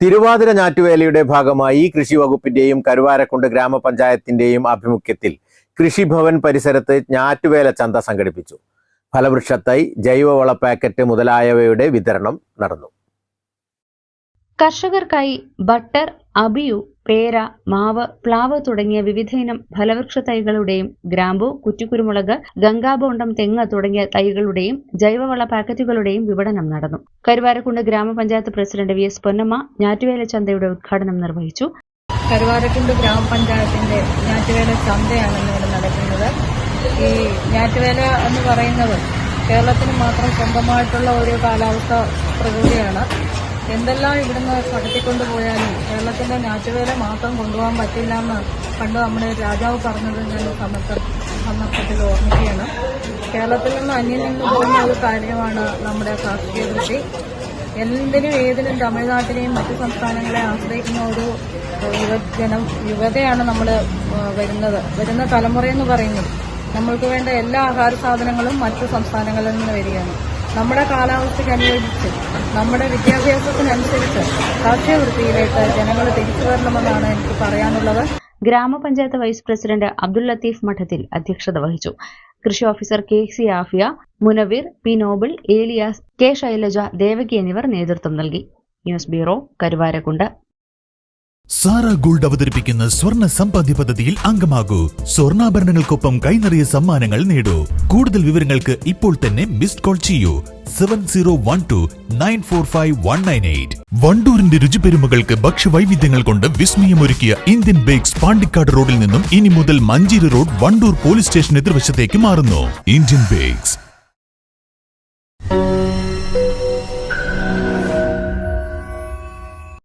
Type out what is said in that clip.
Thiruvathira ഞാറ്റുവേലയുടെ ഭാഗമായി കൃഷി വകുപ്പിന്റെയും കരുവാരക്കുണ്ട് ഗ്രാമപഞ്ചായത്തിന്റെയും ആഭിമുഖ്യത്തിൽ കൃഷിഭവൻ പരിസരത്ത് ഞാറ്റുവേല ചന്ത സംഘടിപ്പിച്ചു. ഫലവൃക്ഷത്തൈ ജൈവവള പാക്കറ്റ് മുതലായവയുടെ വിതരണം നടന്നു. കർഷകർക്കായി ബട്ടർ അബിയു പേര മാവ് പ്ലാവ് തുടങ്ങിയ വിവിധയിനം ഫലവൃക്ഷ തൈകളുടെയും ഗ്രാമ്പു കുറ്റിക്കുരുമുളക് ഗംഗാബോണ്ടം തെങ്ങ് തുടങ്ങിയ തൈകളുടെയും ജൈവവള പാക്കറ്റുകളുടെയും വിപണനം നടന്നു. കരുവാരക്കുണ്ട് ഗ്രാമപഞ്ചായത്ത് പ്രസിഡന്റ് വി എസ് പൊന്നമ്മ ഞാറ്റുവേല ചന്തയുടെ ഉദ്ഘാടനം നിർവഹിച്ചു. കരുവാരക്കുണ്ട് ഗ്രാമപഞ്ചായത്തിന്റെ ഞാറ്റുവേല ചന്തയാണ് ഇന്നിവിടെ നടക്കുന്നത്. ഈ ഞാറ്റുവേല എന്ന് പറയുന്നത് കേരളത്തിന് മാത്രം സ്വന്തമായിട്ടുള്ള ഒരു കാലാവസ്ഥ പ്രകൃതിയാണ്. എന്തെല്ലാം ഇവിടുന്ന് കടത്തിക്കൊണ്ടുപോയാലും കേരളത്തിന്റെ ഞാറ്റുവേല മാത്രം കൊണ്ടുപോകാൻ പറ്റില്ല എന്ന് പണ്ട് നമ്മുടെ രാജാവ് പറഞ്ഞത് ഞാൻ സമർത്ഥ സന്ദർഭത്തിൽ ഓർമ്മിക്കുകയാണ്. കേരളത്തിൽ നിന്ന് അന്യം നിന്ന് പോകുന്ന ഒരു കാര്യമാണ് നമ്മുടെ കാർഷിക കൃഷി. എന്തിനും ഏതിനും തമിഴ്നാട്ടിനെയും മറ്റു സംസ്ഥാനങ്ങളെ ആശ്രയിക്കുന്ന ഒരു യുവജനം യുവതയാണ് നമ്മൾ വരുന്നത്. വരുന്ന തലമുറയെന്ന് പറയുന്നത് നമ്മൾക്ക് വേണ്ട എല്ലാ ആഹാര സാധനങ്ങളും മറ്റു സംസ്ഥാനങ്ങളിൽ നിന്ന് വരികയാണ്. നമ്മുടെ കാലാവസ്ഥയ്ക്ക് അനുയോജിച്ച് നമ്മുടെ വിദ്യാഭ്യാസത്തിനനുസരിച്ച് കാർഷിക വൃത്തിയിലേക്ക് ജനങ്ങൾ തിരിച്ചു വരണമെന്നാണ് എനിക്ക് പറയാനുള്ളത്. ഗ്രാമപഞ്ചായത്ത് വൈസ് പ്രസിഡന്റ് അബ്ദുൽ ലത്തീഫ് മഠത്തിൽ അധ്യക്ഷത വഹിച്ചു. കൃഷി officer K C Afiya Munavir P Noble Elias K Shailaja Devaki എന്നിവർ നേതൃത്വം നൽകി. News bureau Karuvarakundu Sara gold അവതരിപ്പിക്കുന്ന സ്വർണ സമ്പാദ്യ പദ്ധതിയിൽ അംഗമാകൂ. സ്വർണാഭരണങ്ങൾക്കൊപ്പം കൈനിറിയ സമ്മാനങ്ങൾ നേടൂ. കൂടുതൽ വിവരങ്ങൾക്ക് ഇപ്പോൾ തന്നെ മിസ്ഡ് കോൾ ചെയ്യൂ. Seven zero one two nine four five one nine eight വണ്ടൂരിന്റെ രുചിപെരുമകൾക്ക് ഭക്ഷ്യവൈവിധ്യങ്ങൾ കൊണ്ട് വിസ്മയമൊരുക്കിയ ഇന്ത്യൻ ബേക്സ് പാണ്ടിക്കാട് റോഡിൽ നിന്നും ഇനി മുതൽ Manjeri road Wandoor police station എതിർവശത്തേക്ക് മാറുന്നു. Indian bakes.